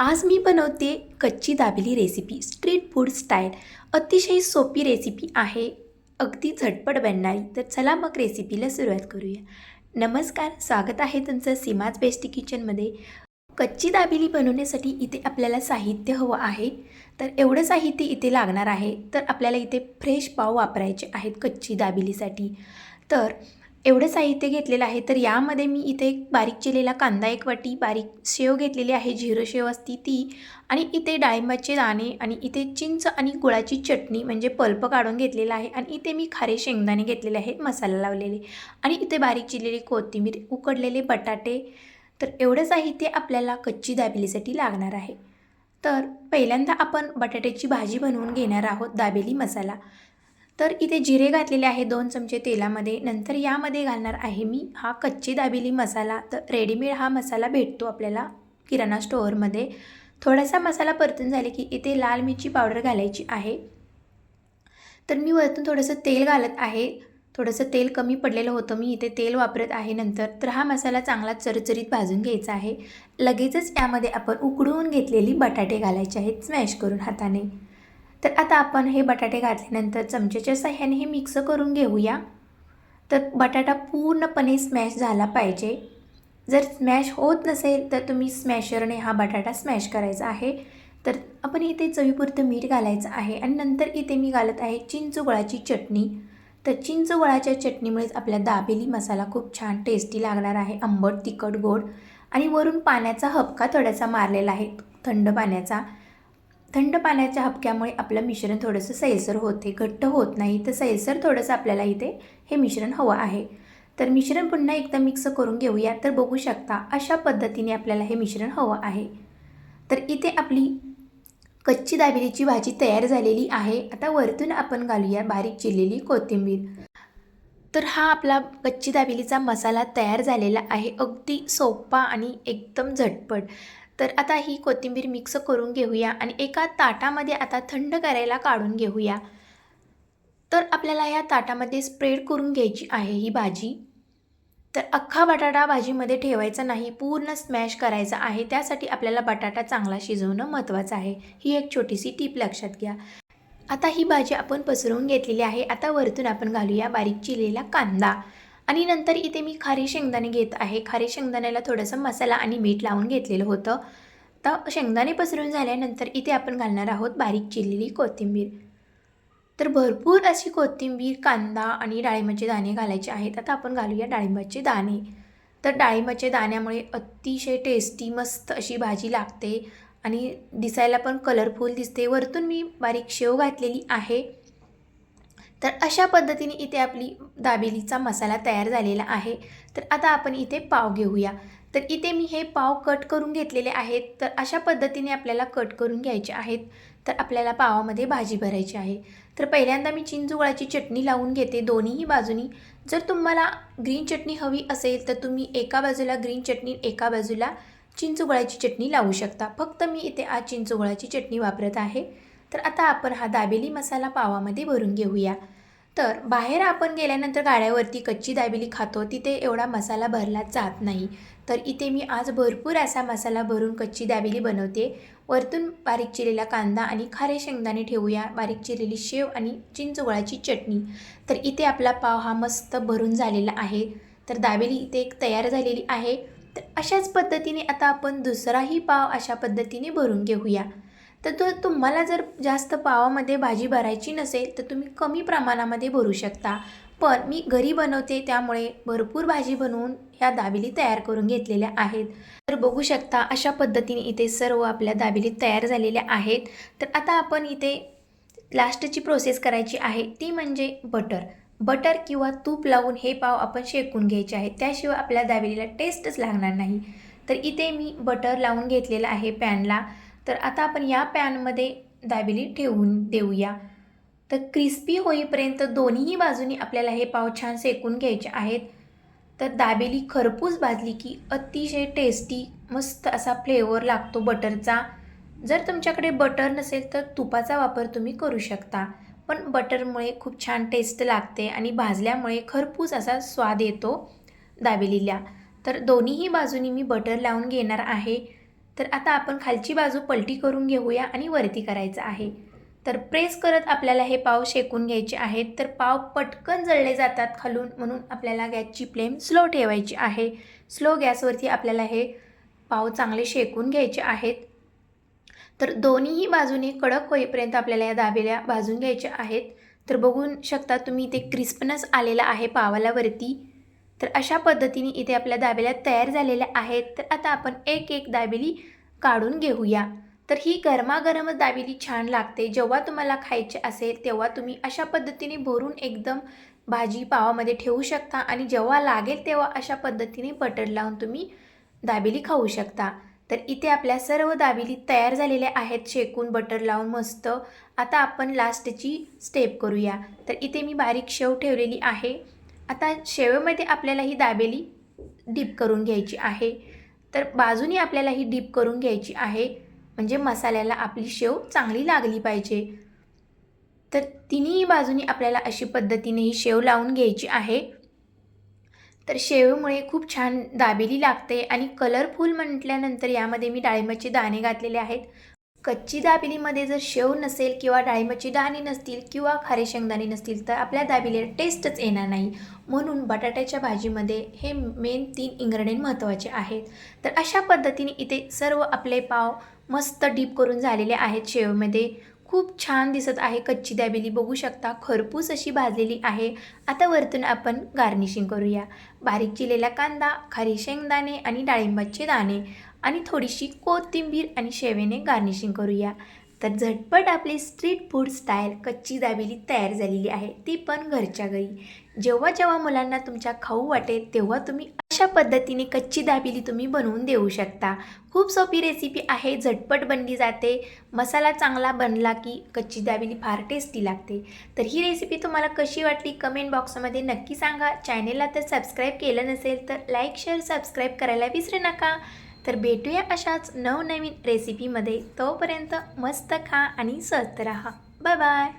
आज मी बनवते कच्ची dabeli recipe street food style अतिशय सोपी रेसिपी आहे. अगदी झटपट बनणारी. तर चला मग रेसिपीला सुरुवात करूया. नमस्कार स्वागत आहे तुमचं सीमाज बेस्टी किचनमध्ये कच्ची दाबेली बनवण्यासाठी इथे आपल्याला साहित्य हवं आहे. तर एवढं साहित्य इथे लागणार आहे. तर आपल्याला इथे फ्रेश पाव वापरायचे आहेत कच्ची दाबेलीसाठी. तर एवढं साहित्य घेतलेलं आहे तर यामध्ये मी इथे एक बारीक चिरलेला कांदा एक वाटी बारीक शेव घेतलेली आहे झिरो शेव असती ती आणि इथे डाळिंबाचे दाणे आणि इथे चिंच आणि गुळाची चटणी म्हणजे पल्प काढून घेतलेला आहे आणि इथे मी खारे शेंगदाणे घेतलेले आहेत मसाला लावलेले आणि इथे बारीक चिरलेली कोथिंबीर उकडलेले बटाटे तर एवढं साहित्य आपल्याला कच्ची दाबेलीसाठी लागणार आहे. तर पहिल्यांदा आपण बटाट्याची भाजी बनवून घेणार आहोत दाबेली मसाला. तर इथे जिरे घातलेले आहे दोन चमचे तेलामध्ये. नंतर यामध्ये घालणार आहे मी हा कच्ची दाबेली मसाला. तर रेडीमेड हा मसाला भेटतो आपल्याला किराणा स्टोअरमध्ये. थोडासा मसाला परतून झाले की इथे लाल मिरची पावडर घालायची आहे. तर मी वरतून थोडंसं तेल घालत आहे. थोडंसं तेल कमी पडलेलं होतं. मी इथे तेल वापरत आहे नंतर. तर हा मसाला चांगला चरचरीत भाजून घ्यायचा आहे. लगेचच यामध्ये आपण उकडवून घेतलेली बटाटे घालायचे आहेत. स्मॅश करून हाताने. तर आता आपण हे बटाटे घातल्यानंतर चमच्याच्या साह्याने हे मिक्स करून घेऊया. तर बटाटा पूर्णपणे स्मॅश झाला पाहिजे. जर स्मॅश होत नसेल तर तुम्ही स्मॅशरने हा बटाटा स्मॅश करायचा आहे. तर आपण इथे चवीपुरतं मीठ घालायचं आहे आणि नंतर इथे मी घालत आहे चिंच गुळाची चटणी. तर चिंच गुळाच्या चटणीमुळेच आपल्या दाबेली मसाला खूप छान टेस्टी लागणार आहे. आंबट तिखट गोड आणि वरून पाण्याचा हबका थोडासा मारलेला आहे. थंड पाण्याचा. थंड पाण्याच्या हबक्यामुळे आपलं मिश्रण थोडंसं सैलसर होते. घट्ट होत नाही तर सैलसर थोडंसं आपल्याला इथे हे मिश्रण हवं आहे. तर मिश्रण पुन्हा एकदा मिक्स करून घेऊया. तर बघू शकता अशा पद्धतीने आपल्याला हे मिश्रण हवं आहे. तर इथे आपली कच्ची दाबिलीची भाजी तयार झालेली आहे. आता वरतून आपण घालूया बारीक चिरलेली कोथिंबीर. तर हा आपला कच्ची दाबेलीचा मसाला तयार झालेला आहे. अगदी सोपा आणि एकदम झटपट. तर आता ही कोथिंबीर मिक्स करून घेऊया आणि एका ताटामध्ये आता थंड करायला काढून घेऊया. तर आपल्याला या ताटामध्ये स्प्रेड करून घ्यायची आहे ही भाजी. तर अख्खा बटाटा भाजीमध्ये ठेवायचा नाही पूर्ण स्मॅश करायचा आहे. त्यासाठी आपल्याला बटाटा चांगला शिजवणं महत्त्वाचं आहे. ही एक छोटीशी टीप लक्षात घ्या. आता ही भाजी आपण पसरवून घेतलेली आहे. आता वरतून आपण घालूया बारीक चिरलेला कांदा. आणि नंतर इथे मी खारे शेंगदाणे घेत आहे. खारे शेंगदाण्याला थोडंसं मसाला आणि मीठ लावून घेतलेलं होतं. तर शेंगदाणे पसरून झाल्यानंतर इथे आपण घालणार आहोत बारीक चिरलेली कोथिंबीर. तर भरपूर अशी कोथिंबीर कांदा आणि डाळिंबाचे दाणे घालायचे आहेत. आता आपण घालूया डाळिंबाचे दाणे. तर डाळिंबाच्या दाण्यामुळे अतिशय टेस्टी मस्त अशी भाजी लागते आणि दिसायला पण कलरफुल दिसते. वरतून मी बारीक शेव घातलेली आहे. तर अशा पद्धतीने इथे आपली दाबेलीचा मसाला तयार झालेला आहे. तर आता आपण इथे पाव घेऊया. तर इथे मी हे पाव कट करून घेतलेले आहेत. तर अशा पद्धतीने आपल्याला कट करून घ्यायचे आहेत. तर आपल्याला पावामध्ये भाजी भरायची आहे. तर पहिल्यांदा मी चिंचुगळाची चटणी लावून घेते दोन्हीही बाजूनी. जर तुम्हाला ग्रीन चटणी हवी असेल तर तुम्ही एका बाजूला ग्रीन चटणी एका बाजूला चिंचुगळाची चटणी लावू शकता. फक्त मी इथे आज चिंचुगळाची चटणी वापरत आहे. तर आता आपण हा दाबेली मसाला पावामध्ये भरून घेऊया. तर बाहेर आपण गेल्यानंतर गाड्यावरती कच्ची दाबेली खातो तिथे एवढा मसाला भरला जात नाही. तर इथे मी आज भरपूर असा मसाला भरून कच्ची दाबेली बनवते. वरतून बारीक चिरलेला कांदा आणि खारे शेंगदाणे ठेवूया. बारीक चिरलेली शेव आणि चिंचगुळाची चटणी. तर इथे आपला पाव हा मस्त भरून झालेला आहे. तर दाबेली इथे एक तयार झालेली आहे. तर अशाच पद्धतीने आता आपण दुसराही पाव अशा पद्धतीने भरून घेऊया. तर तो तुम्हाला जर जास्त पावामध्ये भाजी भरायची नसेल तर तुम्ही कमी प्रमाणामध्ये भरू शकता. पण मी घरी बनवते त्यामुळे भरपूर भाजी बनवून ह्या दाबिली तयार करून घेतलेल्या आहेत. तर बघू शकता अशा पद्धतीने इथे सर्व आपल्या दाबिली तयार झालेल्या आहेत. तर आता आपण इथे लास्टची प्रोसेस करायची आहे ती म्हणजे बटर. बटर किंवा तूप लावून हे पाव आपण शेकून घ्यायचे आहे त्याशिवाय आपल्या दाबिलीला टेस्टच लागणार नाही. तर इथे मी बटर लावून घेतलेलं आहे पॅनला. तर आता आपण या पॅनमध्ये दाबेली ठेवून देऊया. तर क्रिस्पी होईपर्यंत दोन्हीही बाजूनी आपल्याला हे पाव छान सेकून घ्यायचे आहेत. तर दाबेली खरपूस भाजली की अतिशय टेस्टी मस्त असा फ्लेवर लागतो बटरचा. जर तुमच्याकडे बटर नसेल तर तुपाचा वापर तुम्ही करू शकता. पण बटरमुळे खूप छान टेस्ट लागते आणि भाजल्यामुळे खरपूस असा स्वाद येतो दाबेलीला. तर दोन्हीही बाजूनी मी बटर लावून घेणार आहे. तर आता आपण खालची बाजू पलटी करून घेऊया आणि वरती करायचं आहे. तर प्रेस करत आपल्याला हे पाव शेकून घ्यायचे आहेत. तर पाव पटकन जळले जातात खालून म्हणून आपल्याला गॅसची फ्लेम स्लो ठेवायची आहे. स्लो गॅसवरती आपल्याला हे पाव चांगले शेकून घ्यायचे आहेत. तर दोन्हीही बाजूने कडक होईपर्यंत आपल्याला या दाबेल्या भाजून घ्यायच्या आहेत. तर बघून शकता तुम्ही ते क्रिस्पनस आलेला आहे पावाला वरती. तर अशा पद्धतीने इथे आपल्या दाबेल्या तयार झालेल्या आहेत. तर आता आपण एक एक दाबेली काढून घेऊया. तर ही गरमागरमच दाबेली छान लागते. जेव्हा तुम्हाला खायची असेल तेव्हा तुम्ही अशा पद्धतीने भरून एकदम भाजी पावामध्ये ठेवू शकता आणि जेव्हा लागेल तेव्हा अशा पद्धतीने बटर लावून तुम्ही दाबेली खाऊ शकता. तर इथे आपल्या सर्व दाबेली तयार झालेल्या आहेत. शेकून बटर लावून मस्त. आता आपण लास्टची स्टेप करूया. तर इथे मी बारीक शेव ठेवलेली आहे. आता शेवेमध्ये आपल्याला ही दाबेली डीप करून घ्यायची आहे. तर बाजूनी आपल्याला ही डीप करून घ्यायची आहे. म्हणजे मसाल्याला आपली शेव चांगली लागली पाहिजे. तर तिन्ही बाजूनी आपल्याला अशी पद्धतीने ही शेव लावून घ्यायची आहे. तर शेवेमुळे खूप छान दाबेली लागते आणि कलरफुल म्हटल्यानंतर यामध्ये मी डाळिंबाचे दाणे घातलेले आहेत. कच्ची दाबेलीमध्ये जर शेव नसेल किंवा डाळिंबाची दाणे नसतील किंवा खारे शेंगदाणे नसतील तर आपल्या दाबिलीला टेस्टच येणार नाही. म्हणून बटाट्याच्या भाजीमध्ये हे मेन तीन इंग्रेडियंट महत्त्वाचे आहेत. तर अशा पद्धतीने इथे सर्व आपले पाव मस्त डीप करून झालेले आहेत शेवमध्ये. खूप छान दिसत आहे कच्ची दाबेली. बघू शकता खरपूस अशी भाजलेली आहे. आता वरतून आपण गार्निशिंग करूया. बारीक चिलेला कांदा खारी शेंगदाणे आणि डाळिंबाचे दाणे. आणि थोडीशी कोथिंबीर आणि शेवेने गार्निशिंग करूया. तर झटपट आपली स्ट्रीट फूड स्टाईल कच्ची दाबेली तयार झालेली आहे. ती पण घरच्या घरी. जेव्हा जेव्हा मुलांना तुमच्या खाऊ वाटेल तेव्हा तुम्ही अशा पद्धतीने कच्ची दाबेली तुम्ही बनवून देऊ शकता. खूप सोपी रेसिपी आहे. झटपट बनली जाते. मसाला चांगला बनला की कच्ची दाबेली फार टेस्टी लागते. तर ही रेसिपी तुम्हाला कशी वाटली कमेंट बॉक्समध्ये नक्की सांगा. चॅनेलला तर सबस्क्राईब केलं नसेल तर लाईक शेअर सबस्क्राईब करायला विसरू नका. तर भेटूया अशाच नवनवीन रेसिपीमध्ये तोपर्यंत मस्त खा आणि स्वस्त राहा. Bye bye